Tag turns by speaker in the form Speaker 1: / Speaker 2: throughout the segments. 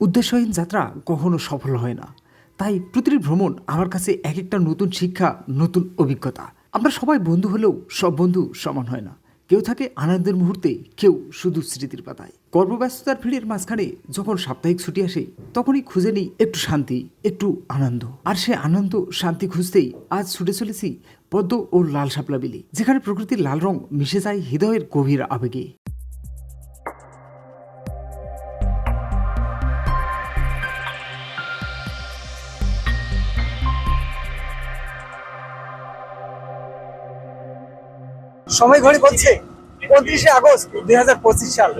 Speaker 1: উদ্দেশ্যহীন যাত্রা কখনো সফল হয় না। তাই প্রতিটি ভ্রমণ আমার কাছে এক একটা নতুন শিক্ষা, নতুন অভিজ্ঞতা। আমরা সবাই বন্ধু হলেও সব বন্ধু সমান হয় না। কেউ থাকে আনন্দের মুহূর্তে, কেউ শুধু স্মৃতির পাতায়। কর্মব্যস্ততার ভিড়ের মাঝখানে যখন সাপ্তাহিক ছুটি আসে, তখনই খুঁজে নিই একটু শান্তি, একটু আনন্দ। আর সে আনন্দ, শান্তি খুঁজতেই আজ ছুটে চলেছি পদ্ম ও লাল শাপলা বিলি, যেখানে প্রকৃতির লাল রং মিশে যায় হৃদয়ের গভীর আবেগে।
Speaker 2: সময় ঘড়ি বলছে উনত্রিশে আগস্ট দুই হাজার পঁচিশ সাল।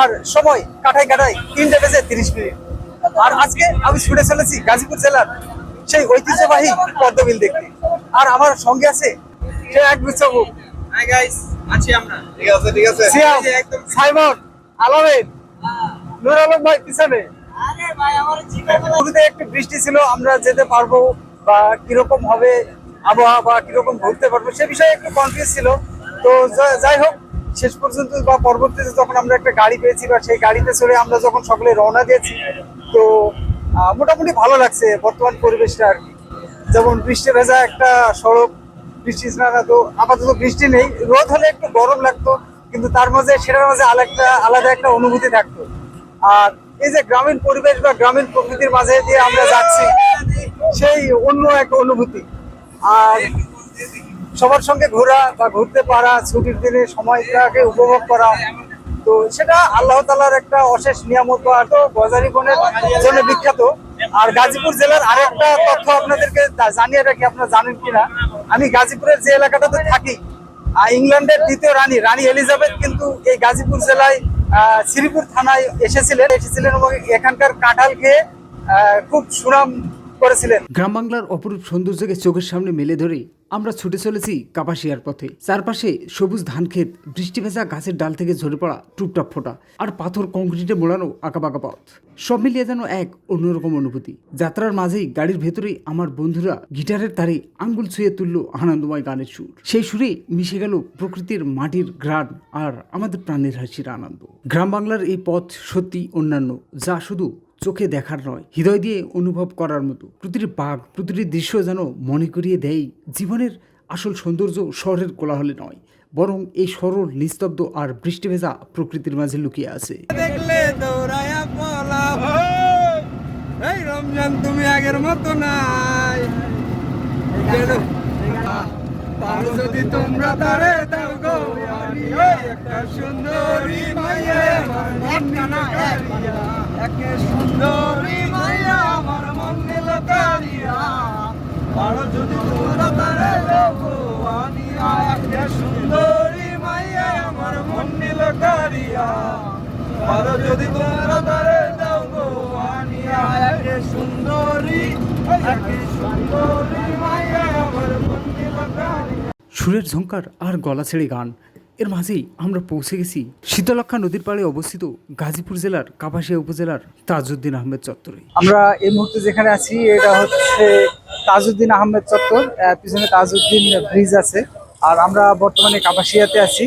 Speaker 2: আর সময় কাটাই কাটাই তিনটে বেজে তিরিশ মিনিট। আর আজকে আমি ছুটে চলেছি গাজীপুর জেলার সেই ঐতিহ্যবাহী পদ্মবিল দেখতে। আর আমার সঙ্গে আছে সে এক গুচ্ছবু
Speaker 3: হাই গাইস আছি আমরা। ঠিক আছে ঠিক আছে।
Speaker 2: সিয়াম সাইমন আলামেদ নুর আলম ভাই পিছনে। শুরুতে একটু বৃষ্টি ছিল আমরা যেতে পারব বা কীরকম হবে আবহাওয়া বা কীরকম ঘুরতে পারব সে বিষয়ে একটু কনফিউজ ছিল। তো যাই হোক, শেষ পর্যন্ত বা পরবর্তীতে যখন আমরা একটা গাড়ি পেয়েছি বা সেই গাড়িতে চড়ে আমরা যখন সকলে রওনা দিয়েছি, তো মোটামুটি ভালো লাগছে বর্তমান পরিবেশটা আর কি। যেমন বৃষ্টি ভেজা একটা সড়ক, বৃষ্টি না তো আপাতত বৃষ্টি নেই। রোদ হলে একটু গরম লাগতো, কিন্তু তার মাঝে, সেটার মাঝে আলাদা আলাদা একটা অনুভূতি থাকতো। আর এই যে গ্রামীণ পরিবেশ বা গ্রামীণ প্রকৃতির মাঝে দিয়ে আমরা যাচ্ছি, সেই অন্য এক অনুভূতি। আর সবার সঙ্গে ঘোরা বা ঘুরতে পারা, ছুটির দিনে সময়টাকে উপভোগ করা, তো সেটা আল্লাহ তালার একটা অশেষ নিয়ামত আর তো গজারি বনের জন্য বিখ্যাত। আর গাজীপুর জেলার আরেকটা তথ্য আপনাদেরকে জানিয়ে রাখি, আপনারা জানেন কিনা? আমি গাজীপুরের যে এলাকাটাতে থাকি ইংল্যান্ডের দ্বিতীয় রানী রানী এলিজাবেথ কিন্তু এই গাজীপুর জেলায় শ্রীপুর থানায় এসেছিলেন এসেছিলেন এবং এখানকার কাঁঠাল খেয়ে খুব সুনাম করেছিলেন।
Speaker 1: গ্রাম বাংলার অপরূপ সৌন্দর্যকে চোখের সামনে মেলে ধরে আমরা ছুটে চলেছি কাপাসিয়ার পথে। চারপাশে সবুজ ধান ক্ষেত বৃষ্টি ভেজা গাছের ডাল থেকে ঝরে পড়া টুপটাপ ফোটা আর পাথর কংক্রিটে মোড়ানো আঁকাবাঁকা পথ। সব মিলিয়ে যেন এক অন্যরকম অনুভূতি। যাত্রার মাঝেই গাড়ির ভেতরেই আমার বন্ধুরা গিটারের তারে আঙ্গুল ছুঁয়ে তুলল আনন্দময় গানের সুর। সেই সুরে মিশে গেল প্রকৃতির মাটির গ্রান আর আমাদের প্রাণের হাসির আনন্দ। গ্রাম বাংলার এই পথ সত্যি অন্যান্য, যা শুধু চোখে দেখার নয় হৃদয় দিয়ে অনুভব করার মতো। প্রতিটি বাঘ প্রতিটি দৃশ্য যেন মনে করিয়ে দেয় জীবনের আসল সৌন্দর্য শহরের কোলাহলে নয় বরং এই সরল নিস্তব্ধ আর বৃষ্টি ভেজা প্রকৃতির মাঝে লুকিয়ে আছে।
Speaker 3: দেখলে দৌড়ায়া এই রমজান তুমি আগের মতো নাই। যদি তোমরা তারে দাও গো আমি একটা সুন্দরী মাইয়া আমার মন নিল কারিয়া একটা সুন্দরী মাইয়া আমার মন নিল কারিয়া পারো যদি তোমরা তারে দাও গো আমি ওই একটা সুন্দরী মাইয়া আমার মন নিল কারিয়া পারো যদি তোমরা তারে দাও গো আমি একটা সুন্দরী একটা সুন্দরী মাইয়া আমার মন
Speaker 1: সুরের ঝঙ্কার আর গলা ছেড়ে গান। এর মাঝেই আমরা পৌঁছে গেছি শীতলক্ষা নদীর পাড়ে অবস্থিত গাজীপুর জেলার কাপাসিয়া উপজেলার তাজউদ্দিন আহমেদ চত্বরে।
Speaker 2: আমরা এই মুহূর্তে যেখানে আছি এটা হচ্ছে তাজউদ্দিন আহমেদ চত্বর। আহ, পিছনে তাজউদ্দিন ব্রিজ আছে। আর আমরা বর্তমানে কাপাসিয়াতে আছি।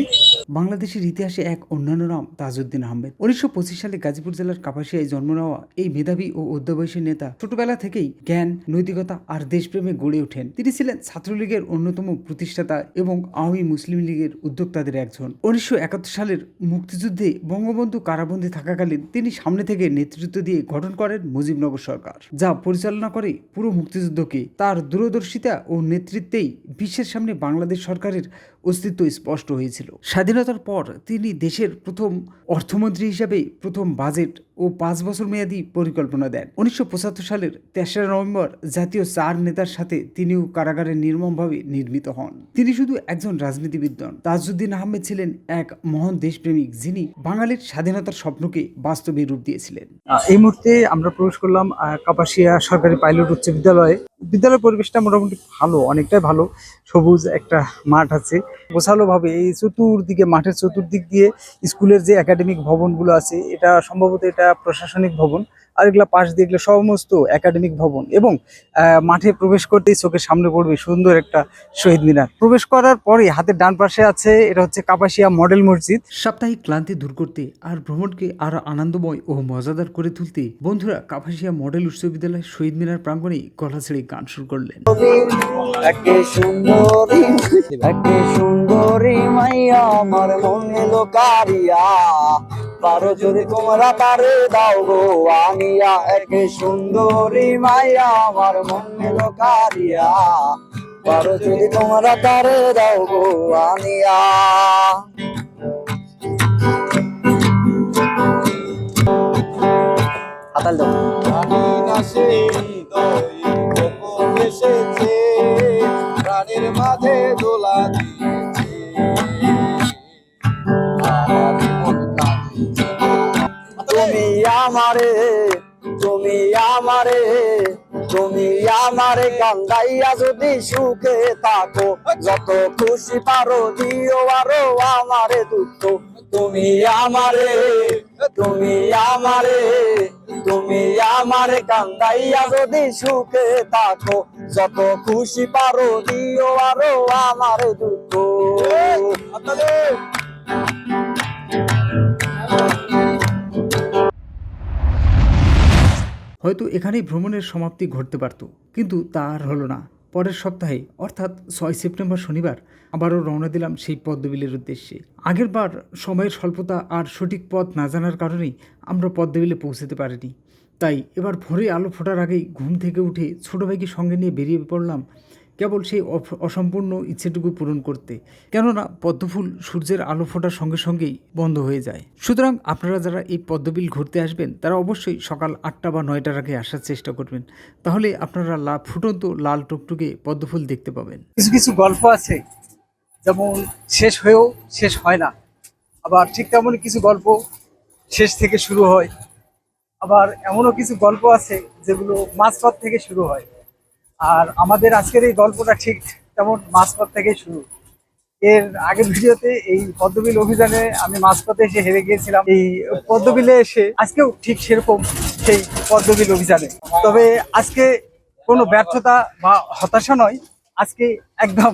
Speaker 1: বাংলাদেশের ইতিহাসে এক অন্যান্য নাম তাজউদ্দিন আহমেদ। উনিশশো পঁচিশ সালে গাজীপুর জেলার কাপাসিয়ায় জন্ম নেওয়া এই মেধাবী ও অধ্যবয়সী নেতা ছোটবেলা থেকেই জ্ঞান, নৈতিকতা আর দেশপ্রেমে গড়ে ওঠেন। তিনি ছিলেন ছাত্রলীগের অন্যতম প্রতিষ্ঠাতা এবং আওয়ামী মুসলিম লীগের উদ্যোক্তাদের একজন। উনিশশো একাত্তর সালের মুক্তিযুদ্ধে বঙ্গবন্ধু কারাবন্দী থাকাকালীন তিনি সামনে থেকে নেতৃত্ব দিয়ে গঠন করেন মুজিবনগর সরকার, যা পরিচালনা করে পুরো মুক্তিযুদ্ধকে। তার দূরদর্শিতা ও নেতৃত্বেই বিশ্বের সামনে বাংলাদেশ કરી অস্তিত্ব স্পষ্ট হয়েছিল। স্বাধীনতার পর তিনি দেশের প্রথম অর্থমন্ত্রী হিসাবে প্রথম বাজেট ও পাঁচ বছর মেয়াদী পরিকল্পনা দেন। উনিশশো পঁচাত্তর সালের তেসরা নভেম্বর জাতীয় চার নেতার সাথে তিনিও কারাগারে নির্মমভাবে নির্মিত হন। তিনি শুধু একজন রাজনীতিবিদ নন, তাজউদ্দিন আহমেদ ছিলেন এক মহান দেশপ্রেমিক যিনি বাঙালির স্বাধীনতার স্বপ্নকে বাস্তবে রূপ দিয়েছিলেন।
Speaker 2: এই মুহূর্তে আমরা প্রবেশ করলাম কাপাসিয়া সরকারি পাইলট উচ্চ বিদ্যালয়ে। বিদ্যালয় পরিবেশটা মোটামুটি ভালো, অনেকটাই ভালো। সবুজ একটা মাঠ আছে। গোছালো ভাবে এই চতুর্দিকে, মাঠের চতুর্দিক দিয়ে স্কুলের যে একাডেমিক ভবনগুলো আছে, এটা সম্ভবত এটা প্রশাসনিক ভবন। আর এগুলা পাশ দিয়ে এগুলো সমস্ত একাডেমিক ভবন এবং আহ, মাঠে প্রবেশ করতেই চোখের সামনে পড়বে সুন্দর একটা শহীদ মিনার। প্রবেশ করার পরে হাতের ডান পাশে আছে এটা হচ্ছে কাপাসিয়া মডেল মসজিদ।
Speaker 1: সাপ্তাহিক ক্লান্তি দূর করতে আর ভ্রমণকে আরও আনন্দময় ও মজাদার করে তুলতে বন্ধুরা কাপাসিয়া মডেল উচ্চ বিদ্যালয় শহীদ মিনার প্রাঙ্গণে গলা ছেড়ে গান শুরু করলেন।
Speaker 3: সুন্দরী মাইয়া আমার মনে লোকারিয়া। পারো যদি তোমরা তারে দাও গো। আনিয়া একে সুন্দরী মাইয়া, আমার মনে কারিয়া পারো যদি তোমরা তারে দাও গো, আনিয়া। হাতাল দাও।
Speaker 4: জানি না সে হৃদয়ে কখন এসেছে প্রাণের মাঝে দোলা দিয়েছে আমারে,
Speaker 3: তুমি আমারে তুমি আমারে কান্দাইয়া যদি সুখে থাকো, যত খুশি পারো দিও আরও আমারে দুঃখ। তুমি আমারে তুমি আমারে তুমি আমারে কান্দাইয়া যদি সুখে থাকো, যত খুশি পারো দিও আরও আমারে দুঃখ।
Speaker 1: হয়তো এখানেই ভ্রমণের সমাপ্তি ঘটতে পারত, কিন্তু তা আর হলো না। পরের সপ্তাহে, অর্থাৎ ছয় সেপ্টেম্বর শনিবার, আবারও রওনা দিলাম সেই পদ্মবিলের উদ্দেশ্যে। আগেরবার সময়ের স্বল্পতা আর সঠিক পথ না জানার কারণেই আমরা পদ্মবিলে পৌঁছতে পারিনি। তাই এবার ভোরে আলো ফোটার আগেই ঘুম থেকে উঠে ছোটো ভাইকে সঙ্গে নিয়ে বেরিয়ে পড়লাম কেবল সেই অসম্পূর্ণ ইচ্ছেটুকু পূরণ করতে, কেননা পদ্মফুল সূর্যের আলো ফোটার সঙ্গে সঙ্গেই বন্ধ হয়ে যায়। সুতরাং আপনারা যারা এই পদ্মবিল ঘুরতে আসবেন, তারা অবশ্যই সকাল আটটা বা নয়টার আগে আসার চেষ্টা করবেন। তাহলে আপনারা লা, ফুটন্ত লাল টুকটুকে পদ্মফুল দেখতে পাবেন।
Speaker 2: কিছু কিছু গল্প আছে, যেমন শেষ হয়েও শেষ হয় না। আবার ঠিক তেমনই কিছু গল্প শেষ থেকে শুরু হয়। আবার এমনও কিছু গল্প আছে, যেগুলো মাঝপথ থেকে শুরু হয়। আর আমাদের আজকের এই গল্পটা ঠিক তেমন মাঝপথ থেকেই শুরু। এর আগের ভিডিওতে এই পদ্মবিল অভিযানে আমি মাঝপথে এসে হেরে গিয়েছিলাম। এই পদ্মবিলে এসে আজকেও ঠিক সেরকম সেই পদ্মবিল অভিযানে। তবে আজকে কোনো ব্যর্থতা বা হতাশা নয়, আজকে একদম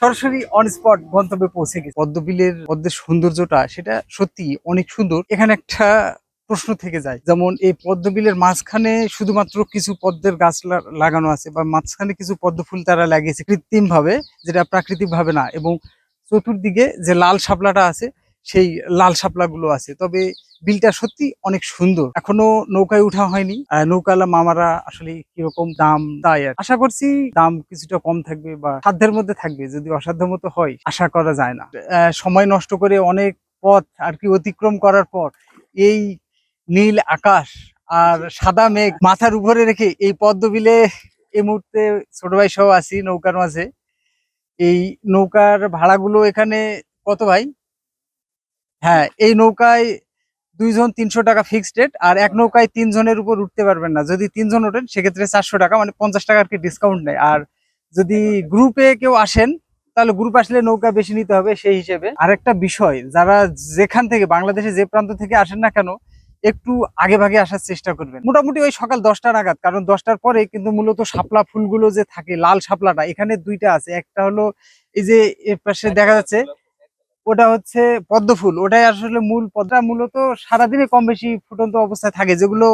Speaker 2: সরাসরি অন স্পট গন্তব্যে পৌঁছে গেছে। পদ্মবিলের পদ্মের সৌন্দর্যটা, সেটা সত্যি অনেক সুন্দর। এখানে একটা প্রশ্ন থেকে যায়। যেমন এই পদ্মবিলের মাঝখানে শুধুমাত্র কিছু পদ্মের গাছ লাগানো আছে বা মাঝখানে কিছু পদ্ম ফুল তারা লাগিয়েছে কৃত্রিম ভাবে যেটা প্রাকৃতিক ভাবে না এবং চতুর্দিকে যে লাল শাপলাটা আছে, সেই লাল শাপলাগুলো আছে। তবে বিলটা সত্যি অনেক সুন্দর। এখনও নৌকায় উঠা হয়নি। নৌকালা মামারা আসলে কীরকম দাম দেয়। আশা করছি দাম কিছুটা কম থাকবে বা সাধ্যের মধ্যে থাকবে, যদি অসাধ্য মতো হয়, আশা করা যায় না। সময় নষ্ট করে অনেক পথ আর কি অতিক্রম করার পর এই নীল আকাশ আর সাদা মেঘ মাথার উপরে রেখে এই পদ্মবিলে এই মুহূর্তে ছোট ভাই সহ আছি নৌকার মাঝে। এই নৌকার ভাড়াগুলো এখানে কত ভাই? হ্যাঁ এই নৌকায় দুইজন তিনশো টাকা ফিক্সড রেট আর এক নৌকায় তিনজনের উপর উঠতে পারবেন না। যদি তিনজন ওঠেন, সেক্ষেত্রে চারশো টাকা মানে পঞ্চাশ টাকা আর কি ডিসকাউন্ট নেয়। আর যদি গ্রুপে কেউ আসেন, তাহলে গ্রুপ আসলে নৌকা বেশি নিতে হবে সেই হিসেবে। আর একটা বিষয়, যারা যেখান থেকে বাংলাদেশে যে প্রান্ত থেকে আসেন না কেন একটু আগে ভাগে আসার চেষ্টা করবেন। মোটামুটি ওই সকাল দশটা নাগাদ, কারণ দশটার পরে কিন্তু মূলত শাপলা ফুলগুলো যে থাকে, লাল শাপলাটা, এখানে দুইটা আছে। একটা হলো এই যে এর পাশে দেখা যাচ্ছে, ওটা হচ্ছে পদ্ম ফুল ওটাই আসলে মূল পদ্মা মূলত সারাদিনে কম বেশি ফুটন্ত অবস্থায় থাকে, যেগুলো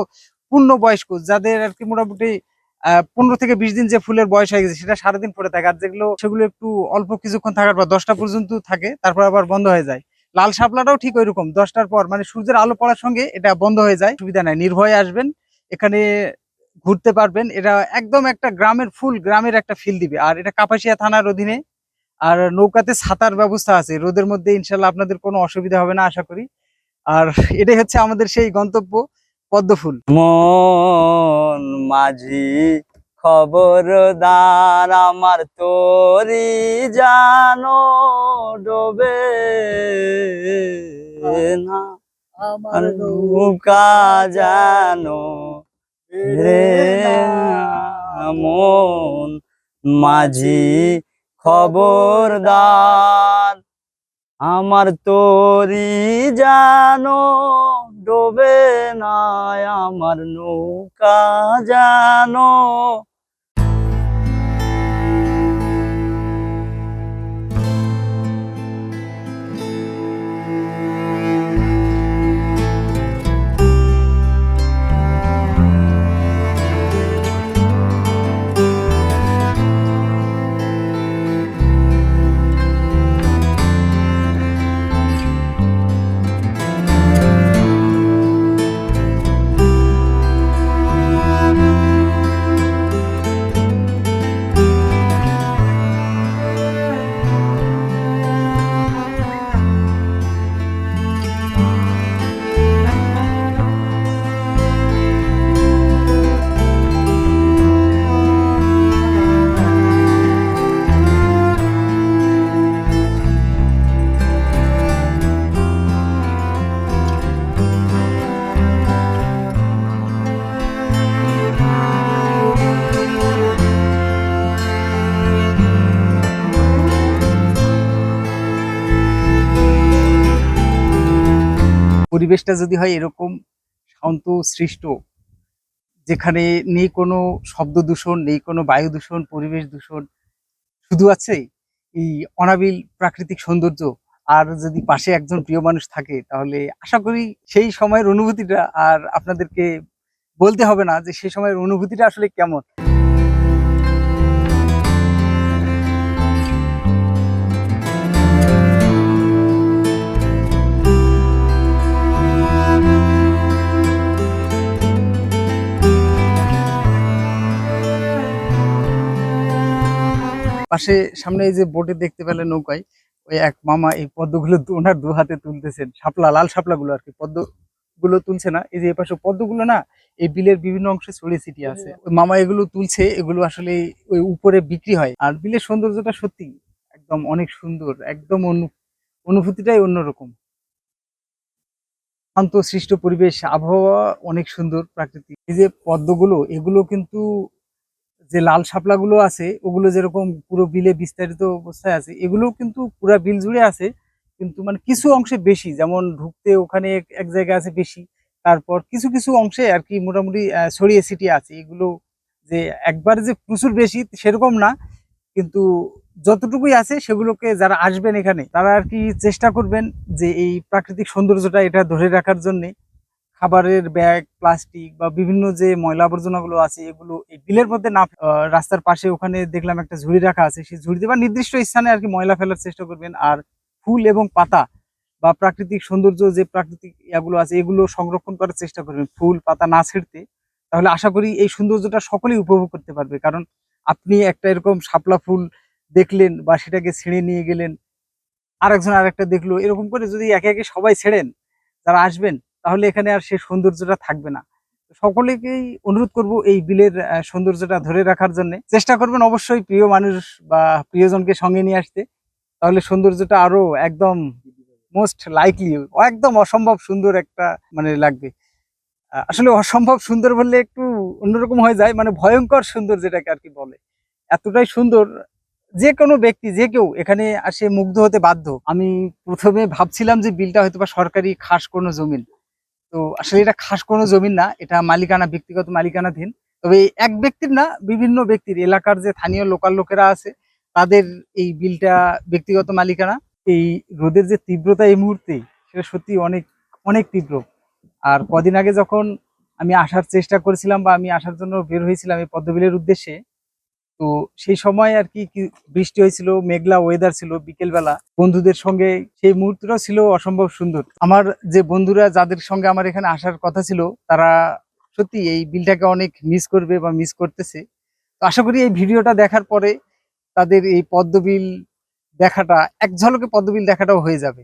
Speaker 2: পূর্ণ বয়স্ক যাদের আর কি মোটামুটি পনেরো থেকে বিশ দিন যে ফুলের বয়স হয়ে গেছে, সেটা সারাদিন পরে থাকে। আর যেগুলো, সেগুলো একটু অল্প কিছুক্ষণ থাকার পর দশটা পর্যন্ত থাকে, তারপর আবার বন্ধ হয়ে যায়। লাল শাপলাটাও ঠিক ওইরকম, দশটার পর। মানে সূর্যের আলো পড়ার সঙ্গে এটা বন্ধ হয়ে যায়, সুবিধা নাই। নির্ভয়ে আসবেন, এখানে ঘুরতে পারবেন। এটা একদম একটা গ্রামের ফুল, গ্রামের একটা ফিল দিবে। আর এটা কাপাসিয়া থানার অধীনে। আর নৌকাতে ছাতার ব্যবস্থা আছে। রোদের মধ্যে ইনশাল্লাহ আপনাদের কোনো অসুবিধা হবে না, আশা করি। আর এটাই হচ্ছে আমাদের সেই গন্তব্য, পদ্মফুল।
Speaker 3: মন মাঝি খবরদার আমার তোরি জানো ডোবে না। আমার নৌকা জানো রে মন মাঝি খবরদার আমার তোরি জানো ডোবে না আমার নৌকা জানো।
Speaker 2: পরিবেশটা যদি হয় এরকম শান্ত, সৃষ্ট, যেখানে নেই কোনো শব্দ দূষণ, নেই কোনো বায়ু দূষণ, পরিবেশ দূষণ, শুধু আছে এই অনাবিল প্রাকৃতিক সৌন্দর্য। আর যদি পাশে একজন প্রিয় মানুষ থাকে, তাহলে আশা করি সেই সময়ের অনুভূতিটা আর আপনাদেরকে বলতে হবে না যে সেই সময়ের অনুভূতিটা আসলে কেমন। পাশে সামনে এই যে বোটে দেখতে পেলেন নৌকায় ওই এক মামা এই পদ্মগুলো ওনার দু হাতে তুলতেছেন শাপলা লাল শাপলা গুলো আর কি। পদ্মগুলো তুলছে না এই যে এপাশে পদ্মগুলো না এই বিলের বিভিন্ন অংশে ছড়িয়ে ছিটিয়ে আছে। ওই মামা এগুলো তুলছে এগুলো আসলে ওই উপরে বিক্রি হয়। আর বিলের সৌন্দর্যটা সত্যি একদম অনেক সুন্দর একদম অনু- অনুভূতিটাই অন্যরকম। শান্ত সৃষ্ট পরিবেশ আবহাওয়া অনেক সুন্দর প্রাকৃতিক। এই যে পদ্মগুলো এগুলো কিন্তু যে লাল শাপলাগুলো আছে, ওগুলো যেরকম পুরো বিলে বিস্তারিত অবস্থায় আছে এগুলো কিন্তু পুরো বিল জুড়ে আছে, কিন্তু মানে কিছু অংশে বেশি, যেমন ঢুকতে ওখানে এক- জায়গায় আছে বেশি, তারপর কিছু কিছু অংশে আর কি মোটামুটি ছড়িয়ে ছিটিয়ে আছে, এগুলো যে একবার যে প্রচুর বেশি সেরকম না, কিন্তু যতটুকুই আছে সেগুলোকে যারা আসবেন এখানে, তারা আর কি চেষ্টা করবেন যে এই প্রাকৃতিক সৌন্দর্যটা এটা ধরে রাখার জন্যে খাবারের ব্যাগ, প্লাস্টিক বা বিভিন্ন যে ময়লা আবর্জনাগুলো আছে, এগুলো এই বিলের মধ্যে না রাস্তার পাশে ওখানে দেখলাম একটা ঝুড়ি রাখা আছে। সেই ঝুড়িতে বা নির্দিষ্ট স্থানে আর কি ময়লা ফেলার চেষ্টা করবেন। আর ফুল এবং পাতা বা প্রাকৃতিক সৌন্দর্য যে প্রাকৃতিক ইয়াগুলো আছে, এগুলো সংরক্ষণ করার চেষ্টা করবেন। ফুল, পাতা না ছিঁড়তে। তাহলে আশা করি এই সৌন্দর্যটা সকলেই উপভোগ করতে পারবে। কারণ আপনি একটা এরকম শাপলা ফুল দেখলেন বা সেটাকে ছেড়ে নিয়ে গেলেন, আরেকজন আরেকটা দেখল, এরকম করে যদি একে একে সবাই ছেড়েন, যারা আসবেন তাহলে এখানে আর সেই সৌন্দর্যটা থাকবে না। সকলেকেই অনুরোধ করব এই বিলের সৌন্দর্যটা ধরে রাখার জন্য। চেষ্টা করবেন অবশ্যই প্রিয় মানুষ বা প্রিয়জনকে সঙ্গে নিয়ে আসতে। তাহলে সৌন্দর্যটা আরও একদম মোস্ট লাইকলি একদম অসম্ভব সুন্দর একটা মানে লাগবে। আসলে অসম্ভব সুন্দর বললে একটু অন্যরকম হয়ে যায় মানে ভয়ঙ্কর সুন্দর যেটাকে আর কি বলে। এতটাই সুন্দর যে কোনো ব্যক্তি, যে কেউ এখানে আসে মুগ্ধ হতে বাধ্য। আমি প্রথমে ভাবছিলাম যে বিলটা হয়তো বা সরকারি খাস কোনো জমিন তো আসলে এটা খাস কোনো জমিন না, এটা মালিকানা, ব্যক্তিগত মালিকানাধীন। তবে এক ব্যক্তির না, বিভিন্ন ব্যক্তির, এলাকার যে স্থানীয় লোকাল লোকেরা আছে, তাদের এই বিলটা ব্যক্তিগত মালিকানা। এই রোদের যে তীব্রতা এই মুহূর্তে, সেটা সত্যি অনেক অনেক তীব্র। আর কদিন আগে যখন আমি আসার চেষ্টা করেছিলাম বা আমি আসার জন্য বের হয়েছিলাম এই পদ্মবিলের উদ্দেশ্যে তো সেই সময় আর কি বৃষ্টি হয়েছিল, মেঘলা ওয়েদার ছিল বিকেলবেলা। বন্ধুদের সঙ্গে সেই মুহূর্তটাও ছিল অসম্ভব সুন্দর। আমার যে বন্ধুরা, যাদের সঙ্গে আমার এখানে আসার কথা ছিল, তারা সত্যি এই বিলটাকে অনেক মিস করবে বা মিস করতেছে। তো আশা করি এই ভিডিওটা দেখার পরে তাদের এই পদ্মবিল দেখাটা, এক ঝলকে পদ্মবিল দেখাটাও হয়ে যাবে।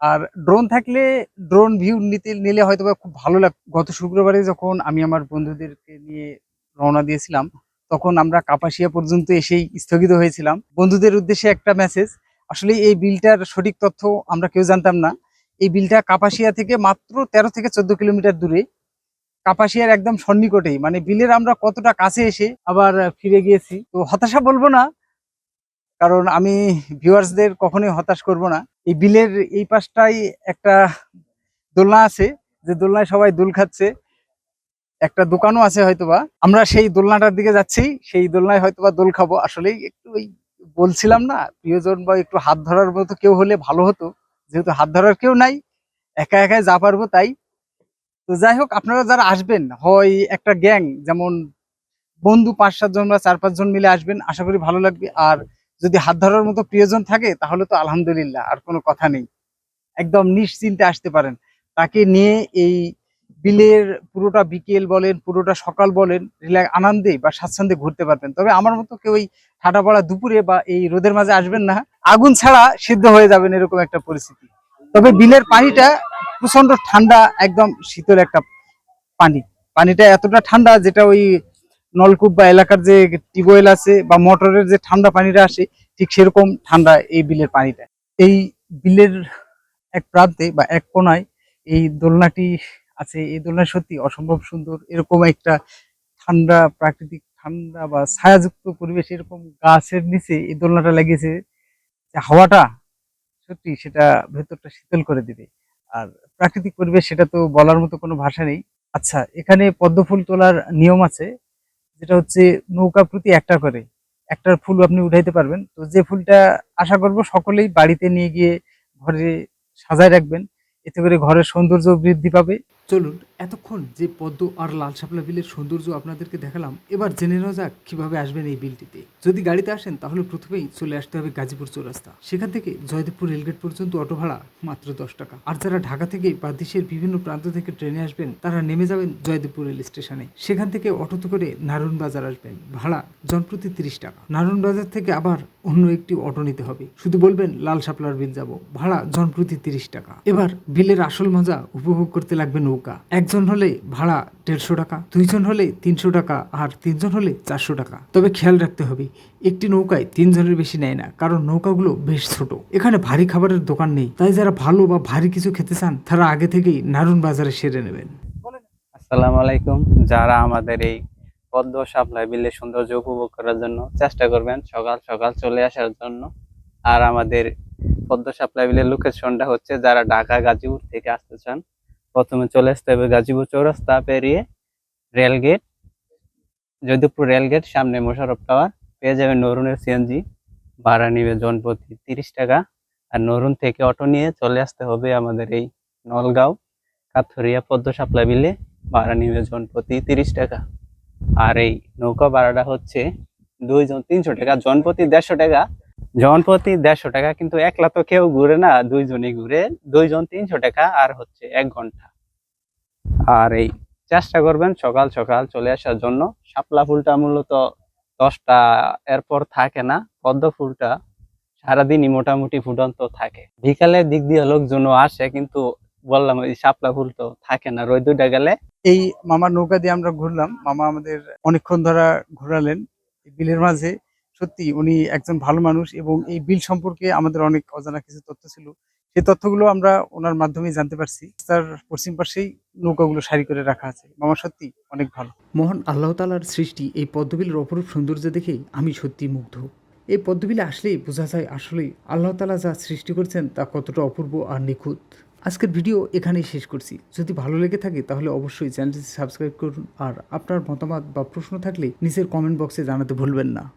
Speaker 2: আর ড্রোন থাকলে ড্রোন ভিউ নিতে, নিলে হয়তো খুব ভালো লাগ, গত শুক্রবারে যখন আমি আমার বন্ধুদেরকে নিয়ে রওনা দিয়েছিলাম তখন আমরা কাপাসিয়া পর্যন্ত এসেই স্থগিত হয়েছিলাম। বন্ধুদের উদ্দেশ্যে একটা মেসেজ আসলে এই বিলটার সঠিক তথ্য আমরা কেউ জানতাম না। এই বিলটা কাপাসিয়া থেকে মাত্র তেরো থেকে চোদ্দ কিলোমিটার দূরে। কাপাসিয়ার একদম সন্নিকটেই মানে বিলের আমরা কতটা কাছে এসে আবার ফিরে গিয়েছি। তো হতাশা বলব না, কারণ আমি ভিউয়ার্সদের কখনোই হতাশ করব না। এই বিলের এই পাশটাই একটা দোলনা আছে, যে দোলনায় সবাই দোল খাচ্ছে। একটা দোকানও আছে হয়তোবা। আমরা সেই দোলনাটার দিকে যাচ্ছি, সেই দোলনায় হয়তোবা দোল খাব। আসলেই একটু ওই বলছিলাম না, প্রিয়জন বা একটু হাত ধরার মতো কেউ হলে ভালো হতো। যেহেতু হাত ধরার কেউ নাই, একা একাই যা পারব তাই। তো যাই হোক, আপনারা যারা আসবেন, হয় একটা গ্যাং, যেমন বন্ধু পাঁচ সাতজন বা চার পাঁচজন মিলে আসবেন, আশা করি ভালো লাগবে। আর যদি হাত ধরার মতো প্রিয়জন থাকে, তাহলে তো আলহামদুলিল্লাহ, আর কোনো কথা নেই। একদম নিশ্চিন্তে আসতে পারেন। তাকে নিয়ে এই বিলের পুরোটা বিকেল বলেন, পুরোটা সকাল বলেন রিল্যাক্স আনন্দে বা স্বাচ্ছন্দ্যে ঘুরতে পারবেন তবে আমার মতো কেউ এই ঠাটা পড়া দুপুরে বা এই রোদের মাঝে আসবেন না। আগুন ছাড়া সিদ্ধ হয়ে যাবেন এরকম একটা পরিস্থিতি। তবে বিলের পানিটা প্রচণ্ড ঠান্ডা, একদম শীতল একটা পানি। পানিটা এতটা ঠান্ডা যেটা ওই নলকূপ বা এলাকার যে টিউবওয়েল আছে বা মোটরের যে ঠান্ডা পানিটা আসে, ঠিক সেরকম ঠান্ডা এই বিলের পানিটা। এই বিলের এক প্রান্তে বা এক কোনায় এই দোলনাটি আছে, এই দোলনা সত্যি অসম্ভব সুন্দর। এরকম একটা ঠান্ডা প্রাকৃতিক ঠান্ডা বা ছায়াযুক্ত পরিবেশ, এরকম গাছের নিচে এই দোলনাটা লাগিয়েছে হাওয়াটা সত্যি সেটা ভেতরটা শীতল করে দিবে। আর প্রাকৃতিক পরিবেশ সেটা তো বলার মতো কোনো ভাষা নেই। আচ্ছা এখানে পদ্ম ফুল তোলার নিয়ম আছে, যেটা হচ্ছে নৌকা প্রতি একটা করে, একটার ফুল আপনি উঠাইতে পারবেন। তো যে ফুলটা আশা করব সকলেই বাড়িতে নিয়ে গিয়ে ঘরে সাজায় রাখবেন, এতে করে ঘরের সৌন্দর্য বৃদ্ধি পাবে।
Speaker 1: চলুন এতক্ষণ যে পদ্ম আর লাল শাপলা বিলের সৌন্দর্য আপনাদেরকে দেখালাম, এবার জেনে নেওয়া যাক কীভাবে আসবেন এই বিলটিতে। যদি গাড়িতে আসেন, তাহলে প্রথমেই চলে আসতে হবে গাজীপুর চৌরাস্তা। সেখান থেকে জয়দেবপুর রেলগেট পর্যন্ত অটো ভাড়া মাত্র দশ টাকা। আর যারা ঢাকা থেকে বা দেশের বিভিন্ন প্রান্ত থেকে ট্রেনে আসবেন, তারা নেমে যাবেন জয়দেবপুর রেল স্টেশনে। সেখান থেকে অটোতে করে নারায়ণ বাজার আসবেন। ভাড়া জনপ্রতি তিরিশ টাকা। নারুন বাজার থেকে আবার অন্য একটি অটো নিতে হবে। শুধু বলবেন, লাল শাপলার বিল যাব। ভাড়া জনপ্রতি তিরিশ টাকা। এবার বিলের আসল মজা উপভোগ করতে লাগবে নৌকা। একজন হলে ভাড়া দেড়শো টাকা, দুইজন হলে তিনশো টাকা আর তিনজন হলে চারশো টাকা। তবে খেয়াল রাখতে হবে, একটি নৌকায় তিনজনের বেশি নেয় না, কারণ নৌকাগুলো বেশ ছোট। এখানে ভারী খাবারের দোকান নেই, তাই যারা ভালো বা ভারী কিছু খেতে চান, তারা আগে থেকেই নারুন বাজারে সেরে নেবেন।
Speaker 5: আসসালামু আলাইকুম, যারা আমাদের এই পদ্ম শাপলা বিলের সৌন্দর্য উপভোগ করার জন্য চেষ্টা করবেন সকাল সকাল চলে আসার জন্য। আর আমাদের পদ্ম শাপলা বিলের লোকেশনটা হচ্ছে যারা ঢাকা, গাজীপুর থেকে আসতে চান প্রথমে চলে আসতে হবে গাজীপুর চৌরাস্তা পেরিয়ে রেলগেট যদিপুর রেলগেট সামনে মোশারফ টাওয়ার। পেয়ে যাবেন নরুনের সিএনজি ভাড়া নিবে জনপ্রতি তিরিশ টাকা। আর নরুন থেকে অটো নিয়ে চলে আসতে হবে আমাদের এই নলগাঁও কাথুরিয়া পদ্ম শাপলা বিলে। ভাড়া নিবে জন প্রতি তিরিশ টাকা। আর এই নৌকা ভাড়াটা হচ্ছে দুইজন তিনশো টাকা জন প্রতি দেড়শো টাকা। জন প্রতি দেড়শো টাকা, কিন্তু একলা তো কেউ ঘুরে না, দুইজনই ঘুরে, দুইজন তিনশো টাকা, আর হচ্ছে এক ঘণ্টা। আর এই চেষ্টা করবেন সকাল সকাল চলে আসার জন্য। শাপলা ফুলটা মূলত দশটা, এরপর থাকে না, পদ্ম ফুলটা সারাদিনই মোটামুটি ফুটন্ত থাকে। বিকালের দিক দিয়ে লোকজনও আসে, কিন্তু বললাম ওই শাপলা ফুল তো থাকে না, রোদ গেলে।
Speaker 2: এই মামার নৌকা দিয়ে আমরা ঘুরলাম। মামা আমাদের অনেকক্ষণ ধরা ঘোরালেন বিলের মাঝে। সত্যি উনি একজন ভালো মানুষ এবং এই বিল সম্পর্কে আমাদের অনেক অজানা কিছু তথ্য ছিল। সেই তথ্যগুলো আমরা ওনার মাধ্যমে জানতে পারছি। তার পশ্চিম পাশেই নৌকাগুলো সারি করে রাখা আছে। মামা, সত্যি অনেক ভালো।
Speaker 1: মহান আল্লাহ তালার সৃষ্টি এই পদ্মবিলের অপরূপ সৌন্দর্য দেখে আমি সত্যি মুগ্ধ। এই পদ্মবিলে আসলেই বোঝা যায় আসলেই আল্লাহ তালা যা সৃষ্টি করেছেন তা কতটা অপূর্ব আর নিখুঁত। আজকের ভিডিও এখানেই শেষ করছি। যদি ভালো লেগে থাকে তাহলে অবশ্যই চ্যানেলটি সাবস্ক্রাইব করুন আর আপনার মতামত বা প্রশ্ন থাকলে নিচের কমেন্ট বক্সে জানাতে ভুলবেন না।